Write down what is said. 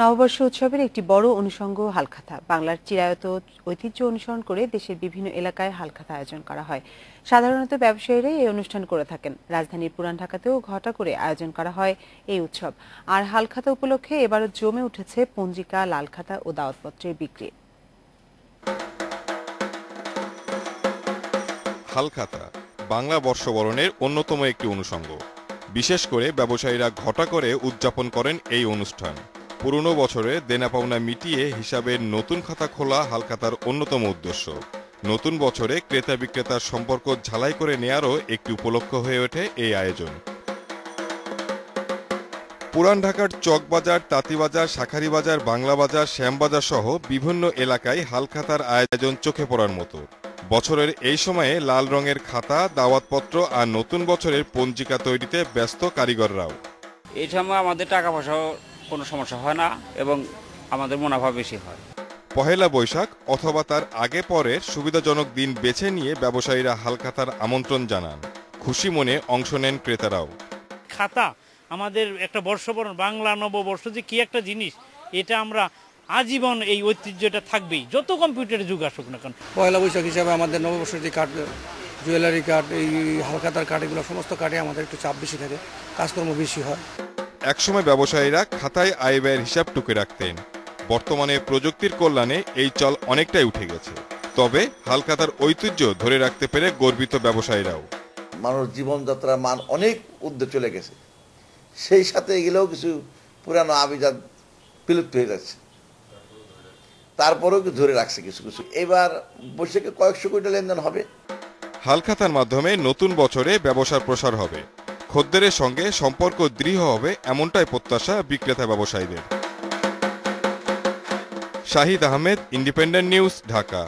নববর্ষ উৎসবের একটি বড় অনুষঙ্গ হালখাতা। বাংলার চিরায়ত ঐতিহ্য অনুসরণ করে দেশের বিভিন্ন এলাকায় হালখাতা আয়োজন করা হয়। সাধারণত ব্যবসায়ীরাই এই অনুষ্ঠান করে থাকেন। রাজধানীর পুরান ঢাকাতেও ঘটা করে আয়োজন করা হয় এই উৎসব। আর হালখাতা উপলক্ষে এবারও জমে উঠেছে পঞ্জিকা, লালখাতা ও দাওয়াতপত্রের বিক্রি। হালখাতা বাংলা বর্ষবরণের অন্যতম একটি অনুষঙ্গ। বিশেষ করে ব্যবসায়ীরা ঘটা করে উদযাপন করেন এই অনুষ্ঠান। পুরনো বছরে দেনা পাওনা মিটিয়ে হিসাবের নতুন খাতা খোলা হালখাতার অন্যতম উদ্দেশ্য। নতুন বছরে ক্রেতা বিক্রেতার সম্পর্ক ঝালাই করে নেয়ারও একটি উপলক্ষ হয়ে ওঠে এই আয়োজন। পুরান ঢাকার চকবাজার, তাঁতিবাজার, শাখারিবাজার বাংলা বাজার শ্যামবাজার সহ বিভিন্ন এলাকায় হালখাতার আয়োজন চোখে পড়ার মতো। বছরের এই সময়ে লাল রঙের খাতা, দাওয়াতপত্র আর নতুন বছরের পঞ্জিকা তৈরিতে ব্যস্ত কারিগররাও। এই সময় আমাদের টাকা পয়সাও কোনো সমস্যা হয় না এবং আমাদের মুনাফা বেশি হয়। পহেলা বৈশাখ অথবা তার আগে পরের সুবিধাজনক দিন বেছে নিয়ে ব্যবসায়ীরা হালখাতার আমন্ত্রণ জানান। খুশি মনে অংশ নেন ক্রেতারাও। খাতা আমাদের একটা বর্ষবরণ বাংলা নববর্ষ যে কি একটা জিনিস এটা আমরা আজীবন এই ঐতিহ্যটা থাকবেই যত কম্পিউটারের যুগ আসুক না কেন। পয়লা বৈশাখ হিসাবে আমাদের নববর্ষের যে কাঠ জুয়েলারি কাঠ এই হালখাতার কাঠ এগুলো সমস্ত কাঠে আমাদের একটু চাপ বেশি থাকে কাজকর্ম বেশি হয়। একসময় ব্যবসায়ীরা খাতায় আয় ব্যয়ের হিসাব টুকে রাখতেন। বর্তমানে প্রযুক্তির কল্যাণে এই চল অনেকটাই উঠে গেছে। তবে হালখাতার ঐতিহ্য ধরে রাখতে পেরে গর্বিত ব্যবসায়ীরাও। মানুষ জীবনযাত্রার মান অনেক ঊর্ধ্বে চলে গেছে। সেই সাথে এগুলোও কিছু পুরানো আবিজাত বিলুপ্ত হয়ে যাচ্ছে। তারপরেও ধরে রাখছে কিছু কিছু? এবার বৈশাখে কয়েকশো কোটি লেনদেন হবে। হালখাতার মাধ্যমে নতুন বছরে ব্যবসার প্রসার হবে। খদ্দেরের সঙ্গে সম্পর্ক দৃঢ় হবে এমনটাই প্রত্যাশা বিক্রেতা ব্যবসায়ীদের। Shahid Ahmed independent news Dhaka.